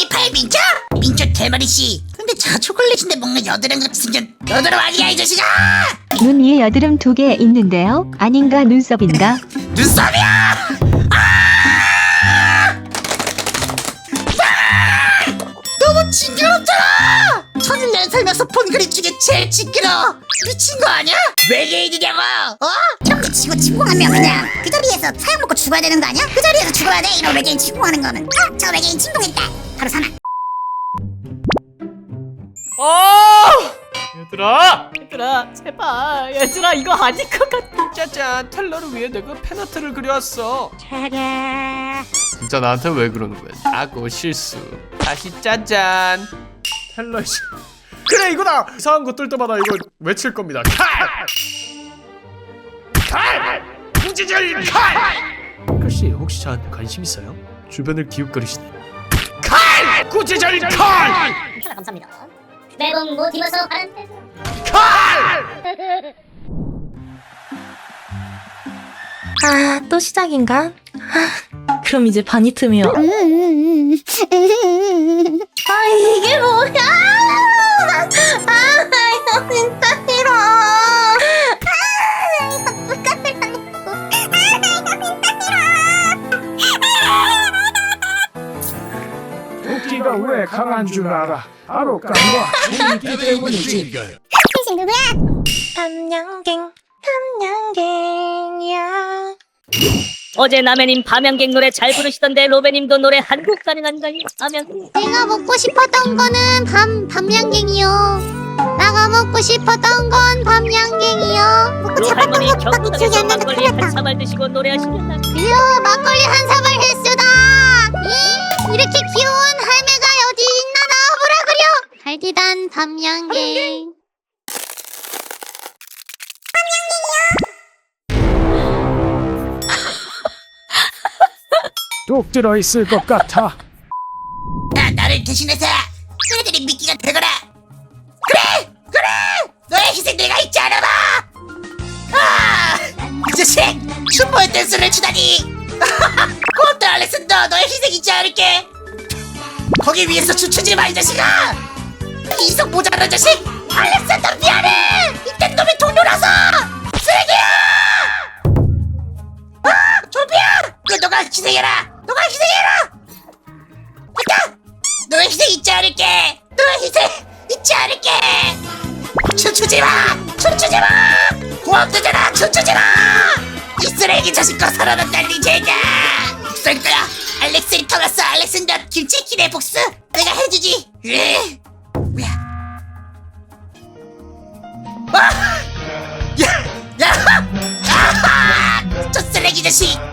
이파이 민초? 민초 대머리씨 근데 저 초콜릿인데 뭔가 여드름 같이 생긴 여드름 아니야 이 자식아 눈 위에 여드름 두 개 있는데요. 아닌가 눈썹인가? 눈썹이야 아! 아! 너무 징그럽잖아 천일년 살면서 본 그림 중에 제일 징그러 미친 거 아니야? 외계인이냐고 어? 치고 침공하면 그냥 그 자리에서 사형 먹고 죽어야 되는 거 아니야? 그 자리에서 죽어야 돼? 이런 외계인 침공하는 거는. 어? 저 외계인 침공했다. 바로 사망. 어! 얘들아! 얘들아 제발. 얘들아 이거 아닐 것 같아. 짜잔 텔러를 위해 내가 팬아트를 그려왔어. 진짜 나한테 왜 그러는 거야? 아고 실수. 다시 짜잔. 텔러 씨. 그래 이거다! 이상한 거 뜰 때마다 이거 외칠 겁니다. 칼! 칼! 무지절 칼! 글씨 혹시 저한테 관심 있어요? 주변을 기웃거리시네 칼! 구지절 칼! 추가 감사합니다 매번 못 입어서 바른 때 칼! 아, 또 시작인가? 아, 그럼 이제 반이 트면. 아, 이게 뭐야? 토끼가 왜 강한 줄 알아? 바로 깜과 공기 때문이지. 당신 누구야? 탐양갱, 탐양갱이야. 어제 남해님 밤양갱 노래 잘 부르시던데 로베님도 노래 한곡 가능한가요? 밤양 내가 먹고 싶었던 거는 밤 밤양갱이요 나가 먹고 싶었던 건 밤양갱이요 먹고 그 잡았던 할머니 것밖에 기억이 경부동에서 안 나는데 막걸리 큰일 한 났다 사발 드시고 노래하시려나 이야 막걸리 한 사발 그려 달디단 밤양갱. 뚝 들어 있을 것 같아. 나 나를 대신해서 너희들이 미끼가 되거라. 그래! 그래! 너의 희생 내가 잊지 않아봐! 아이 자식 춤보의 댄스를 추다니. 고맙다 알렉산더. 너의 희생 잊지 않을게. 거기 위해서 춤추지 마이 자식아 이성 모자란 자식 알렉산더 미안해 이딴 놈이 동료라서 쓰레기야 아 조비야 그 너가 희생해라 너가 희생해라 됐다! 너의 희생 잊지 않을게! 너의 희생 잊지 않을게! 춤추지 마! 춤추지 마! 고맙다잖아! 춤추지 마! 이 쓰레기 자식과 살아났다니 제가! 복수할 거야! 알렉스를 터갔어! 알렉산더 김치키네 복수! 내가 해주지! 으! 아!